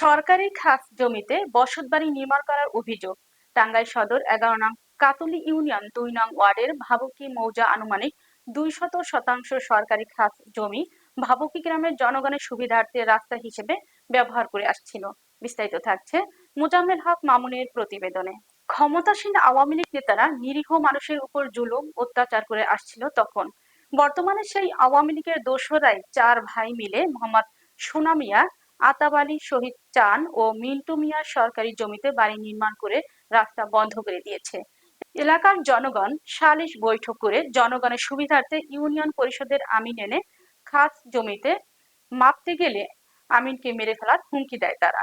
সরকারি খাস জমিতে বসতবাড়ি নির্মাণ করার অভিযোগ। টাঙ্গাইল সদর এগারো নং কাতুলি ইউনিয়ন দুই নং ওয়ার্ডের ভাবুকি মৌজা আনুমানিক দুই শত শতাংশ সরকারি খাস জমি ভাবুকি গ্রামের জনগণের সুবিধার্থে রাস্তা হিসেবে ব্যবহার করে আসছিল। বিস্তারিত থাকছে মোজাম্মেল হক মামুনের প্রতিবেদনে। ক্ষমতাসীন আওয়ামী লীগ নেতারা নিরীহ মানুষের উপর জুলুম অত্যাচার করে আসছিল তখন। বর্তমানে সেই আওয়ামী লীগের দোসরাই চার ভাই মিলে মোহাম্মদ সোনা মিয়া আতাব আলী শহীদ চান ও মিন্টু মিয়ার সরকারি জমিতে বাড়ি নির্মাণ করে রাস্তা বন্ধ করে দিয়েছে। এলাকার জনগণ সালিশ বৈঠক করে জনগণের সুবিধার্থে ইউনিয়ন পরিষদের আমিন এনে খাস জমিতে মাপতে গেলে আমিনকে মেরে ফেলার হুমকি দেয় তারা।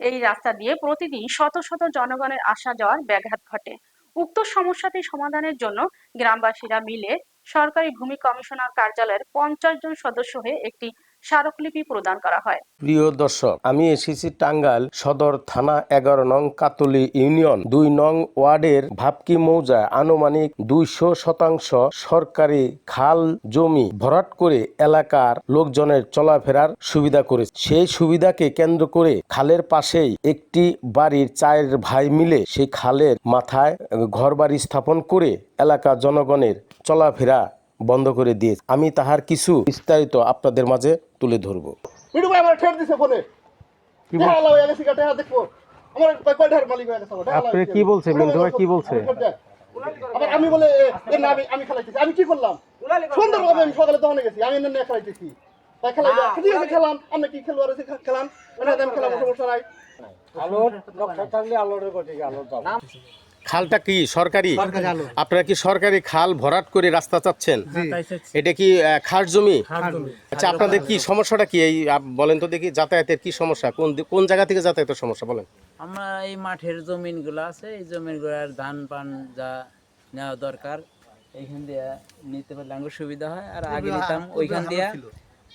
এই রাস্তা দিয়ে প্রতিদিন শত শত জনগণের আসা যাওয়ার ব্যাঘাত ঘটে। উক্ত সমস্যাটি সমাধানের জন্য গ্রামবাসীরা মিলে সরকারি ভূমি কমিশনার কার্যালয়ের পঞ্চাশ জন সদস্য হয়ে একটি স্মারকলিপি প্রদান করা হয়। প্রিয় দর্শক, আমি এসেছি টাঙ্গাইল সদর থানা এগারো নং কাতলি ইউনিয়ন। দুই নং ওয়ার্ডের ভাবকি মৌজা আনুমানিক দুইশো শতাংশ সরকারি খাল জমি ভরাট করে এলাকার লোকজনের চলাফেরার সুবিধা করেছে। সেই সুবিধাকে কেন্দ্র করে খালের পাশেই একটি বাড়ির চায়ের ভাই মিলে সেই খালের মাথায় ঘর বাড়ি স্থাপন করে এলাকা জনগণের চলাফেরা বন্ধ করে দিয়েছে আমি তাহার কিছু বিস্তারিত আপনাদের মাঝে তুলে ধরব। আপনি কি বলছে? মিন্টু ভাই কি বলছে? আমি আবার আমি বলে না আমি আমি খেলাইতেছি। আমি কি করলাম? সুন্দরভাবে আমি সকালে দহনে গেছি। আমি নিয়ে খেলাইতেছি। তাই খেলাই ঠিক আছে খেলাম। আপনি কি খেলোয়াড় আছে খেলাম আমি খেলাম সমস্যা নাই। খালটা কি সরকারি? আপনারা কি সরকারি খাল ভরাট করে রাস্তা চাচ্ছেন? এটা কি খাস জমি? আচ্ছা আপনাদের কি সমস্যাটা কি? এই বলেন তো দেখি যাতায়াতের কি সমস্যা? কোন কোন জায়গা থেকে যাতায়াতের সমস্যা বলেন। আমরা এই মাঠের জমিনগুলো আছে এই জমিনগুলোর ধান পান যা নেওয়া দরকার এইখান দিয়ে নিতে পারলে আমার সুবিধা হয় আর আগে নিতাম ওইখান দিয়ে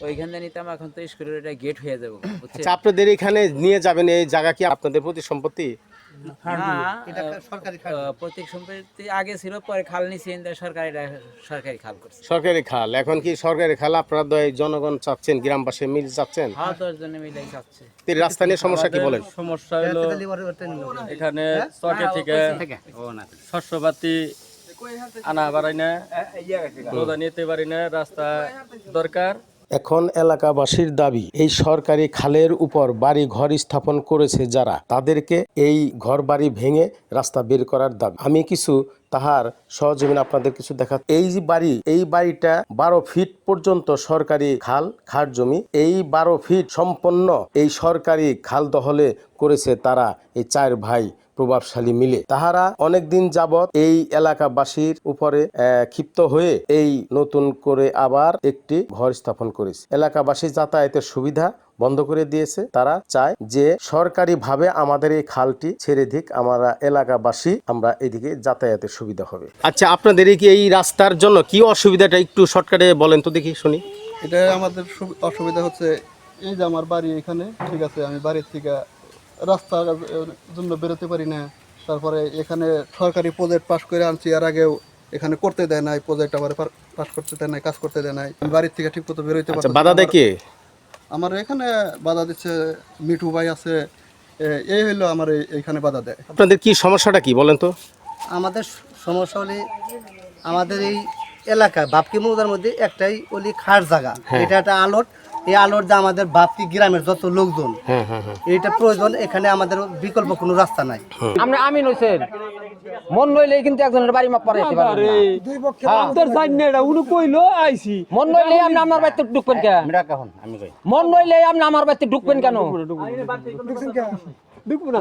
ওইখান দিয়ে নিতাম এখন তো স্কুলের এটা গেট হয়ে যাব আচ্ছা আপনাদের এখানে নিয়ে যাবেন এই জায়গা কি আপনাদের প্রতি সম্পত্তি? না সম্পত্তি আগে ছিল পরে খাল সরকার সরকারি খাল করছে। সরকারি খাল এখন কি সরকারি খাল? আপনারা জনগণ চাচ্ছেন গ্রামবাসী মিল চাচ্ছেন? হ্যাঁ দশ জনে মিলে যাচ্ছে রাস্তা নিয়ে সমস্যা কি বলেন? সমস্যা হলো এখানে চকে থেকে শস্যপাতি আনা বাড়াই না নিতে পারি না রাস্তা দরকার। এখন এলাকাবাসীর দাবি, এই সরকারি খালের উপর বাড়ি ঘর স্থাপন করেছে যারা। তাদেরকে এই ঘর বাড়ি ভেঙে রাস্তা বের করার দাবি। আমি কিছু তাহার সহজমিন আপনাদের কিছু দেখা এই যে বাড়ি, এই বাড়িটা বারো ফিট পর্যন্ত সরকারি খাল খাট জমি। এই বারো ফিট সম্পন্ন এই সরকারি খাল দহলে করেছে তারা এই চার ভাই প্রভাবশালী মিলে। তাহারা অনেক দিন যাবৎ এই এলাকাবাসীর উপরে ক্ষিপ্ত হয়ে এই নতুন করে আবার একটি ঘর স্থাপন করেছে। এলাকাবাসী যাতায়াতের সুবিধা বন্ধ করে দিয়েছে। তারা চায় যে সরকারি ভাবে আমাদের এই খালটি ছেড়ে দিক আমরা এলাকাবাসী আমরা এদিকে যাতায়াতের সুবিধা হবে। আচ্ছা আপনাদের কি এই রাস্তার জন্য কি অসুবিধাটা একটু শর্টকাটে বলেন তো দেখি শুনি। এটা আমাদের অসুবিধা হচ্ছে এই যে আমার বাড়ি এখানে ঠিক আছে আমি বাড়ির থেকে রাস্তার জন্য বেরোতে পারি না। তারপরে এখানে সরকারি প্রজেক্ট পাশ করে আনছি আর আগেও এখানে করতে দেয় নাই প্রজেক্ট আবার পাস করতে দেয় নাই কাজ করতে দেয় নাই। আমি বাড়ির থেকে ঠিক মতো বেরোতে আচ্ছা পারছি বাধা দেয় কে? আমার এখানে বাধা দিচ্ছে মিঠু ভাই আছে এই হইল আমার এই- এইখানে বাধা দেয়। আপনাদের কি সমস্যাটা কি বলেন তো? আমাদের সমস্যা হলে আমাদের এই এলাকা বাপকি মৌজার মধ্যে একটাই ওলি খাস জায়গা। এটা একটা আলোট এই আলোর যে আমাদের বাপকি গ্রামের যত লোকজন হ্যাঁ হ্যাঁ হ্যাঁ। এইটা প্রয়োজন এখানে আমাদের বিকল্প কোনো রাস্তা নাই। আপনি আমিন হইছেন মন নইলে কিন্তু একজনের বাড়ি মাপ পড়াইতে। তোর জানি এটা উনি কইলো আইছি। মন নইলে আপনি আমার বাড়িতে ঢুকবেন কেন মন নইলে আপনি আমার বাড়িতে ঢুকবেন কেন? কোন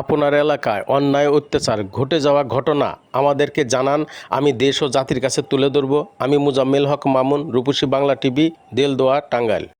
আপনার এলাকায় অন্যায় অত্যাচার ঘটে যাওয়া ঘটনা আমাদেরকে জানান আমি দেশ ও জাতির কাছে তুলে ধরব। আমি মুজাম্মেল হক মামুন রূপসী বাংলা টিভি দেলদোয়া টাঙ্গাইল।